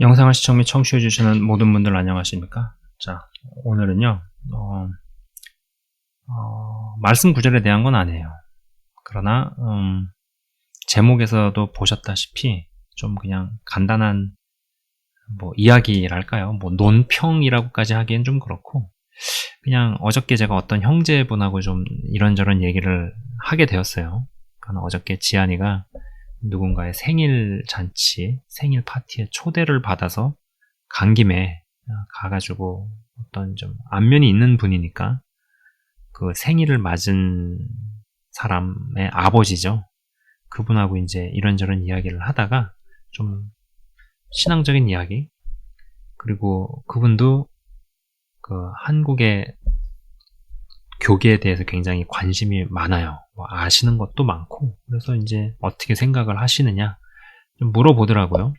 영상을 시청 및 청취해 주시는 모든 분들 안녕하십니까? 자, 오늘은요, 어, 어, 말씀 구절에 대한 건 아니에요. 그러나, 음, 제목에서도 보셨다시피, 좀 그냥 간단한, 뭐, 이야기랄까요? 뭐, 논평이라고까지 하기엔 좀 그렇고, 그냥 어저께 제가 어떤 형제분하고 좀 이런저런 얘기를 하게 되었어요. 어저께 지안이가 누군가의 생일 잔치, 생일 파티에 초대를 받아서 간 김에 가가지고 어떤 좀 안면이 있는 분이니까 그 생일을 맞은 사람의 아버지죠. 그분하고 이제 이런저런 이야기를 하다가 좀 신앙적인 이야기 그리고 그분도 그 한국의 교계에 대해서 굉장히 관심이 많아요. 뭐 아시는 것도 많고, 그래서 이제 어떻게 생각을 하시느냐 좀 물어보더라고요.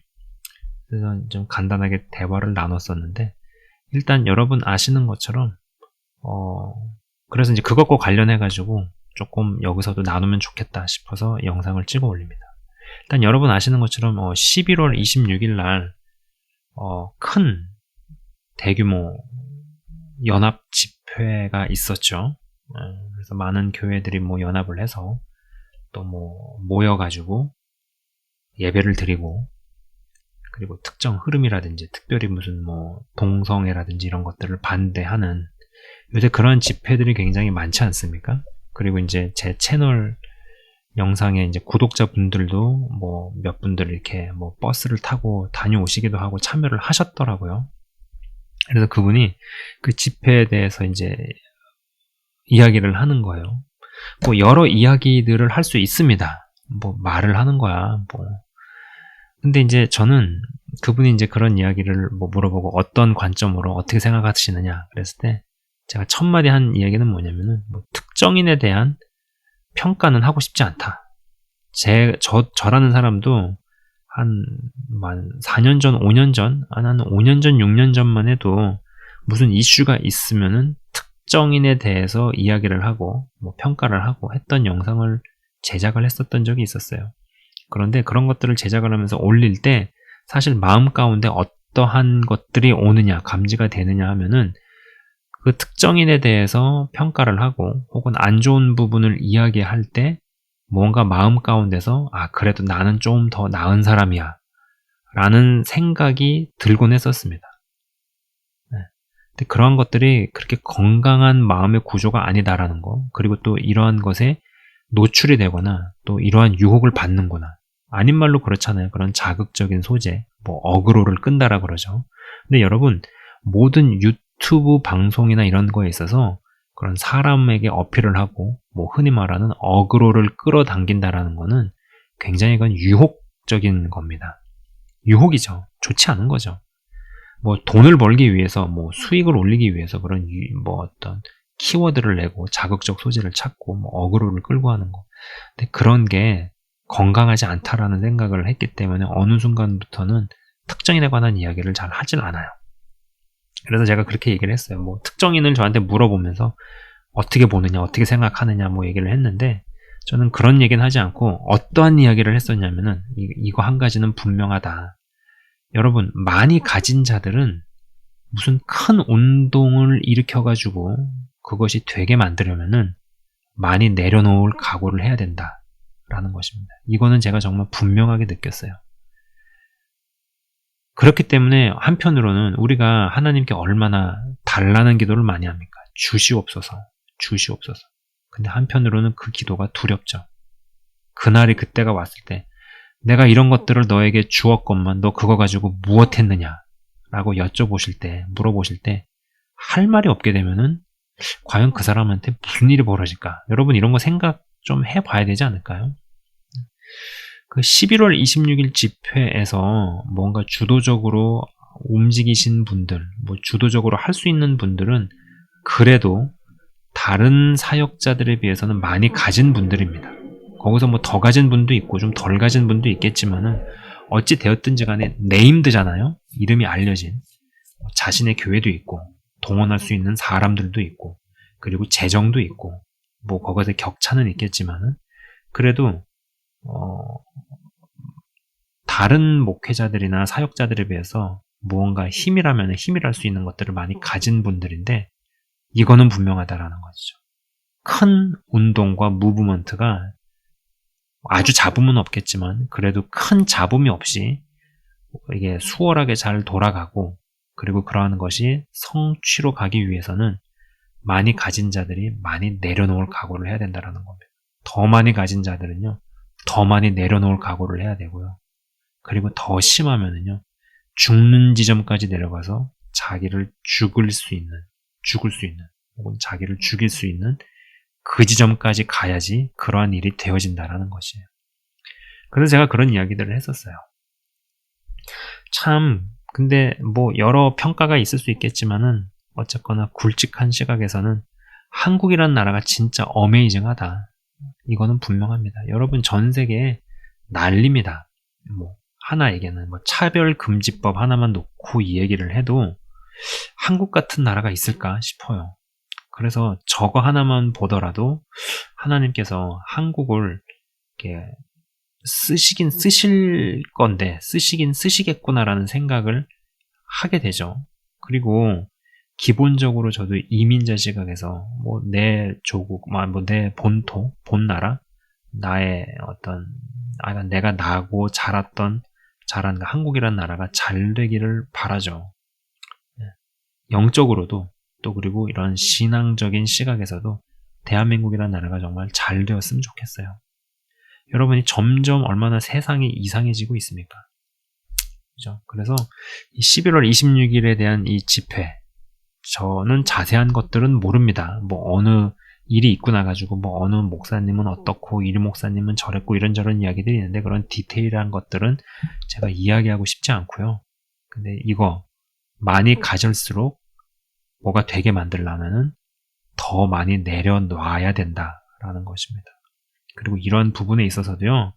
그래서 좀 간단하게 대화를 나눴었는데, 일단 여러분 아시는 것처럼, 어, 그래서 이제 그것과 관련해 가지고 조금 여기서도 나누면 좋겠다 싶어서 영상을 찍어 올립니다. 일단 여러분 아시는 것처럼 어, 11월 26일 날, 어, 큰 대규모 연합 집 회가 있었죠. 어, 그래서 많은 교회들이 뭐 연합을 해서 또 뭐 모여가지고 예배를 드리고 그리고 특정 흐름이라든지 특별히 무슨 뭐 동성애라든지 이런 것들을 반대하는 요새 그런 집회들이 굉장히 많지 않습니까? 그리고 이제 제 채널 영상에 이제 구독자분들도 뭐 몇 분들 이렇게 뭐 버스를 타고 다녀오시기도 하고 참여를 하셨더라고요. 그래서 그분이 그 집회에 대해서 이제 이야기를 하는 거예요. 뭐 여러 이야기들을 할 수 있습니다. 뭐 말을 하는 거야. 뭐. 근데 이제 저는 그분이 이제 그런 이야기를 뭐 물어보고 어떤 관점으로 어떻게 생각하시느냐 그랬을 때 제가 첫 마디 한 이야기는 뭐냐면은 뭐 특정인에 대한 평가는 하고 싶지 않다. 제, 저, 저라는 사람도 한, 만 4년 전, 5년 전, 한 5년 전, 6년 전만 해도 무슨 이슈가 있으면은 특정인에 대해서 이야기를 하고, 뭐 평가를 하고 했던 영상을 제작을 했었던 적이 있었어요. 그런데 그런 것들을 제작을 하면서 올릴 때 사실 마음 가운데 어떠한 것들이 오느냐, 감지가 되느냐 하면은 그 특정인에 대해서 평가를 하고 혹은 안 좋은 부분을 이야기할 때 뭔가 마음 가운데서 아 그래도 나는 좀 더 나은 사람이야 라는 생각이 들곤 했었습니다. 네. 근데 그러한 것들이 그렇게 건강한 마음의 구조가 아니다라는 거 그리고 또 이러한 것에 노출이 되거나 또 이러한 유혹을 받는구나 아닌 말로 그렇잖아요. 그런 자극적인 소재 뭐 어그로를 끈다라 그러죠. 근데 여러분 모든 유튜브 방송이나 이런 거에 있어서 그런 사람에게 어필을 하고 뭐 흔히 말하는 어그로를 끌어당긴다라는 것은 굉장히 그건 유혹적인 겁니다. 유혹이죠. 좋지 않은 거죠. 뭐 돈을 벌기 위해서 뭐 수익을 올리기 위해서 그런 유, 뭐 어떤 키워드를 내고 자극적 소재를 찾고 뭐 어그로를 끌고 하는 거. 근데 그런 게 건강하지 않다라는 생각을 했기 때문에 어느 순간부터는 특정인에 관한 이야기를 잘 하질 않아요. 그래서 제가 그렇게 얘기를 했어요. 뭐 특정인을 저한테 물어보면서 어떻게 보느냐, 어떻게 생각하느냐 뭐 얘기를 했는데 저는 그런 얘기는 하지 않고 어떠한 이야기를 했었냐면은 이, 거한 가지는 분명하다. 여러분 많이 가진 자들은 무슨 큰 운동을 일으켜 가지고 그것이 되게 만들려면은 많이 내려놓을 각오를 해야 된다라는 것입니다. 이거는 제가 정말 분명하게 느꼈어요. 그렇기 때문에 한편으로는 우리가 하나님께 얼마나 달라는 기도를 많이 합니까? 주시옵소서, 주시옵소서. 근데 한편으로는 그 기도가 두렵죠. 그날이 그때가 왔을 때 내가 이런 것들을 너에게 주었건만 너 그거 가지고 무엇 했느냐? 라고 여쭤보실 때, 물어보실 때 할 말이 없게 되면은 과연 그 사람한테 무슨 일이 벌어질까? 여러분 이런 거 생각 좀 해봐야 되지 않을까요? 그 11월 26일 집회에서 뭔가 주도적으로 움직이신 분들, 뭐 주도적으로 할 수 있는 분들은 그래도 다른 사역자들에 비해서는 많이 가진 분들입니다. 거기서 뭐 더 가진 분도 있고 좀 덜 가진 분도 있겠지만은 어찌 되었든지 간에 네임드잖아요. 이름이 알려진 자신의 교회도 있고 동원할 수 있는 사람들도 있고 그리고 재정도 있고 뭐 거기서 격차는 있겠지만은 그래도 어, 다른 목회자들이나 사역자들에 비해서 무언가 힘이라면 힘이랄 수 있는 것들을 많이 가진 분들인데 이거는 분명하다라는 것이죠. 큰 운동과 무브먼트가 아주 잡음은 없겠지만 그래도 큰 잡음이 없이 이게 수월하게 잘 돌아가고 그리고 그러한 것이 성취로 가기 위해서는 많이 가진 자들이 많이 내려놓을 각오를 해야 된다는 겁니다. 더 많이 가진 자들은요, 더 많이 내려놓을 각오를 해야 되고요. 그리고 더 심하면은요, 죽는 지점까지 내려가서 자기를 죽을 수 있는, 죽을 수 있는, 혹은 자기를 죽일 수 있는 그 지점까지 가야지 그러한 일이 되어진다라는 것이에요. 그래서 제가 그런 이야기들을 했었어요. 참, 근데 뭐 여러 평가가 있을 수 있겠지만은 어쨌거나 굵직한 시각에서는 한국이라는 나라가 진짜 어메이징하다. 이거는 분명합니다. 여러분 전 세계에 난립니다. 뭐 하나 얘기는 뭐 차별 금지법 하나만 놓고 이 얘기를 해도 한국 같은 나라가 있을까 싶어요. 그래서 저거 하나만 보더라도 하나님께서 한국을 이렇게 쓰시긴 쓰실 건데 쓰시긴 쓰시겠구나라는 생각을 하게 되죠. 그리고 기본적으로 저도 이민자 시각에서 뭐 내 조국, 뭐 내 본토, 본나라, 나의 어떤 아 내가 나고 자랐던 자란 그 한국이라는 나라가 잘 되기를 바라죠. 네. 영적으로도 또 그리고 이런 신앙적인 시각에서도 대한민국이라는 나라가 정말 잘 되었으면 좋겠어요. 여러분이 점점 얼마나 세상이 이상해지고 있습니까? 그죠? 그래서 11월 26일에 대한 이 집회, 저는 자세한 것들은 모릅니다. 뭐 어느 일이 있고 나가지고 뭐 어느 목사님은 어떻고 이 목사님은 저랬고 이런저런 이야기들이 있는데 그런 디테일한 것들은 제가 이야기하고 싶지 않고요. 근데 이거 많이 가질수록 뭐가 되게 만들려면은 더 많이 내려놔야 된다라는 것입니다. 그리고 이런 부분에 있어서도요,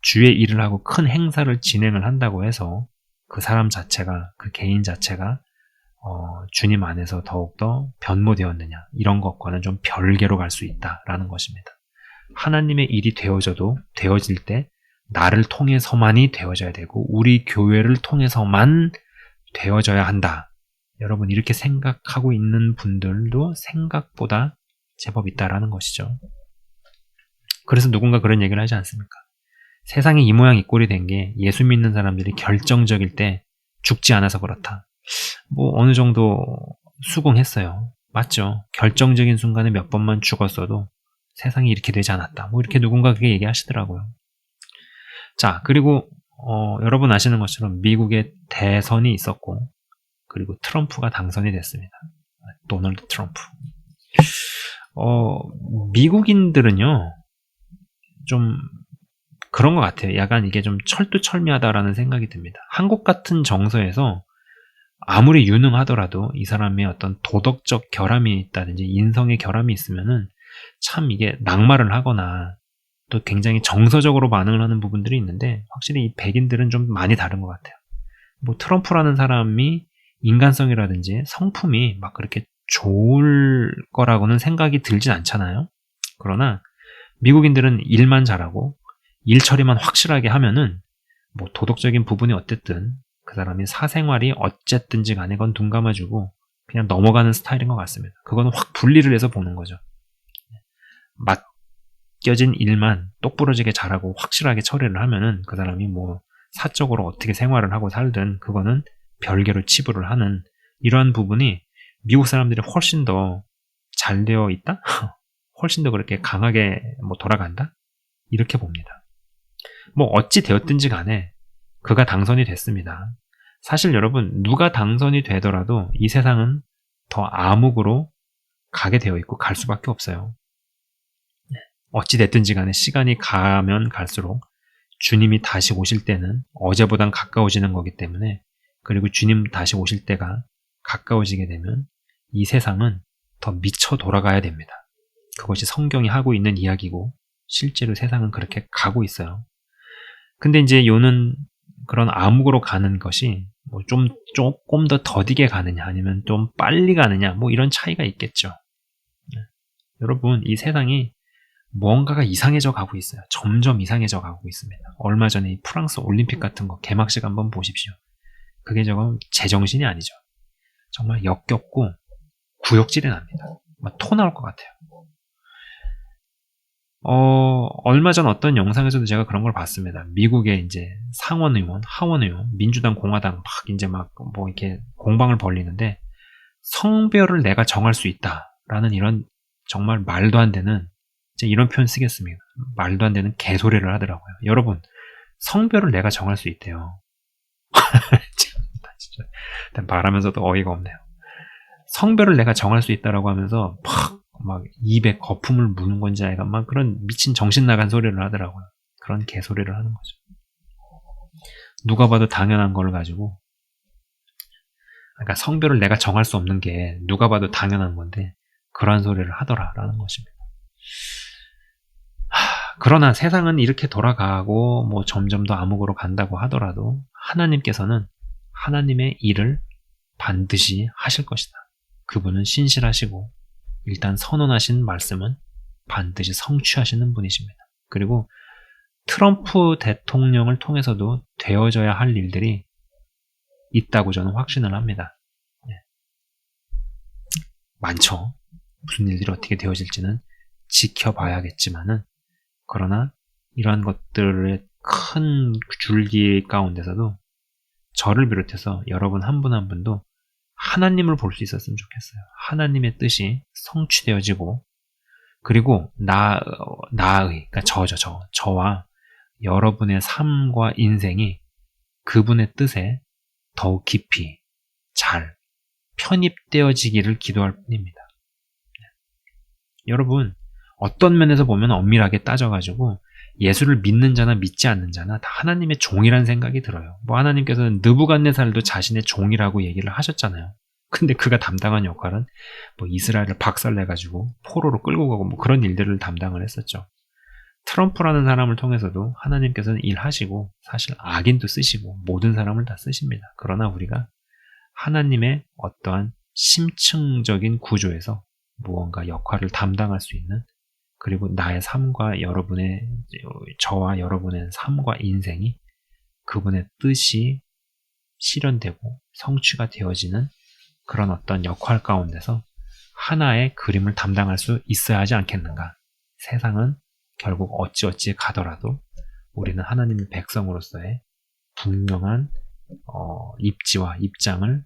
주의 일을 하고 큰 행사를 진행을 한다고 해서 그 사람 자체가, 그 개인 자체가 어, 주님 안에서 더욱더 변모되었느냐 이런 것과는 좀 별개로 갈 수 있다라는 것입니다. 하나님의 일이 되어져도 되어질 때 나를 통해서만이 되어져야 되고 우리 교회를 통해서만 되어져야 한다. 여러분 이렇게 생각하고 있는 분들도 생각보다 제법 있다라는 것이죠. 그래서 누군가 그런 얘기를 하지 않습니까? 세상이 이 모양 이 꼴이 된 게 예수 믿는 사람들이 결정적일 때 죽지 않아서 그렇다. 뭐 어느 정도 수긍했어요. 맞죠. 결정적인 순간에 몇 번만 죽었어도 세상이 이렇게 되지 않았다. 뭐 이렇게 누군가 그게 얘기하시더라고요. 자, 그리고 어, 여러분 아시는 것처럼 미국에 대선이 있었고 그리고 트럼프가 당선이 됐습니다. 도널드 트럼프. 어, 미국인들은요, 좀 그런 것 같아요. 약간 이게 좀 철두철미하다라는 생각이 듭니다. 한국 같은 정서에서 아무리 유능하더라도 이 사람의 어떤 도덕적 결함이 있다든지 인성의 결함이 있으면은 참 이게 낙마를 하거나 또 굉장히 정서적으로 반응을 하는 부분들이 있는데 확실히 이 백인들은 좀 많이 다른 것 같아요. 뭐 트럼프라는 사람이 인간성이라든지 성품이 막 그렇게 좋을 거라고는 생각이 들진 않잖아요. 그러나 미국인들은 일만 잘하고 일 처리만 확실하게 하면은 뭐 도덕적인 부분이 어쨌든 그 사람이 사생활이 어쨌든지 간에 건눈 감아주고 그냥 넘어가는 스타일인 것 같습니다. 그거는 확 분리를 해서 보는 거죠. 맡겨진 일만 똑부러지게 잘하고 확실하게 처리를 하면은 그 사람이 뭐 사적으로 어떻게 생활을 하고 살든 그거는 별개로 치부를 하는 이러한 부분이 미국 사람들이 훨씬 더 잘 되어 있다? 훨씬 더 그렇게 강하게 뭐 돌아간다? 이렇게 봅니다. 뭐 어찌 되었든지 간에 그가 당선이 됐습니다. 사실 여러분, 누가 당선이 되더라도 이 세상은 더 암흑으로 가게 되어 있고 갈 수밖에 없어요. 네. 어찌됐든지 간에 시간이 가면 갈수록 주님이 다시 오실 때는 어제보단 가까워지는 거기 때문에 그리고 주님 다시 오실 때가 가까워지게 되면 이 세상은 더 미쳐 돌아가야 됩니다. 그것이 성경이 하고 있는 이야기고 실제로 세상은 그렇게 가고 있어요. 근데 이제 요는 그런 암흑으로 가는 것이 뭐 좀 조금 더 더디게 가느냐 아니면 좀 빨리 가느냐 뭐 이런 차이가 있겠죠. 네. 여러분 이 세상이 뭔가가 이상해져 가고 있어요. 점점 이상해져 가고 있습니다. 얼마 전에 이 프랑스 올림픽 같은 거 개막식 한번 보십시오. 그게 조금 제정신이 아니죠. 정말 역겹고 구역질이 납니다. 막 토 나올 것 같아요. 어, 얼마 전 어떤 영상에서도 제가 그런 걸 봤습니다. 미국의 이제 상원 의원, 하원 의원, 민주당, 공화당 막 이제 막 뭐 이렇게 공방을 벌리는데 성별을 내가 정할 수 있다라는 이런 정말 말도 안 되는 이런 표현 쓰겠습니다. 말도 안 되는 개소리를 하더라고요. 여러분, 성별을 내가 정할 수 있대요. 진짜 말하면서도 어이가 없네요. 성별을 내가 정할 수 있다라고 하면서 팍 막 입에 거품을 무는 건지 아이가 막 그런 미친 정신 나간 소리를 하더라고요. 그런 개소리를 하는 거죠. 누가 봐도 당연한 걸 가지고 그러니까 성별을 내가 정할 수 없는 게 누가 봐도 당연한 건데 그러한 소리를 하더라라는 것입니다. 하, 그러나 세상은 이렇게 돌아가고 뭐 점점 더 암흑으로 간다고 하더라도 하나님께서는 하나님의 일을 반드시 하실 것이다. 그분은 신실하시고 일단 선언하신 말씀은 반드시 성취하시는 분이십니다. 그리고 트럼프 대통령을 통해서도 되어져야 할 일들이 있다고 저는 확신을 합니다. 네. 많죠. 무슨 일들이 어떻게 되어질지는 지켜봐야겠지만은, 그러나 이러한 것들의 큰 줄기 가운데서도 저를 비롯해서 여러분 한 분한 한 분도 하나님을 볼 수 있었으면 좋겠어요. 하나님의 뜻이 성취되어지고 그리고 나 나의 그러니까 저죠 저 저 와 여러분의 삶과 인생이 그분의 뜻에 더욱 깊이 잘 편입되어지기를 기도할 뿐입니다. 여러분 어떤 면에서 보면 엄밀하게 따져가지고 예수를 믿는 자나 믿지 않는 자나 다 하나님의 종이란 생각이 들어요. 뭐 하나님께서는 느부갓네살도 자신의 종이라고 얘기를 하셨잖아요. 근데 그가 담당한 역할은 뭐 이스라엘을 박살내 가지고 포로로 끌고 가고 뭐 그런 일들을 담당을 했었죠. 트럼프라는 사람을 통해서도 하나님께서는 일하시고 사실 악인도 쓰시고 모든 사람을 다 쓰십니다. 그러나 우리가 하나님의 어떠한 심층적인 구조에서 무언가 역할을 담당할 수 있는 그리고 나의 삶과 여러분의 저와 여러분의 삶과 인생이 그분의 뜻이 실현되고 성취가 되어지는 그런 어떤 역할 가운데서 하나의 그림을 담당할 수 있어야 하지 않겠는가. 세상은 결국 어찌어찌 가더라도 우리는 하나님의 백성으로서의 분명한 어, 입지와 입장을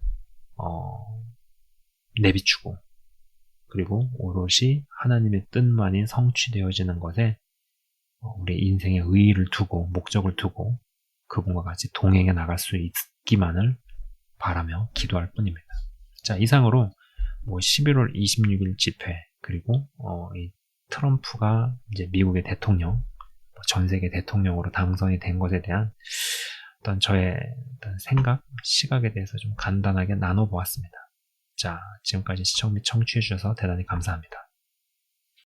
어, 내비추고 그리고 오롯이 하나님의 뜻만이 성취되어지는 것에 우리 인생의 의의를 두고 목적을 두고 그분과 같이 동행해 나갈 수 있기만을 바라며 기도할 뿐입니다. 자, 이상으로 뭐 11월 26일 집회 그리고 어, 이 트럼프가 이제 미국의 대통령, 뭐전 세계 대통령으로 당선이 된 것에 대한 어떤 저의 어떤 생각, 시각에 대해서 좀 간단하게 나눠보았습니다. 자, 지금까지 시청 및 청취해 주셔서 대단히 감사합니다.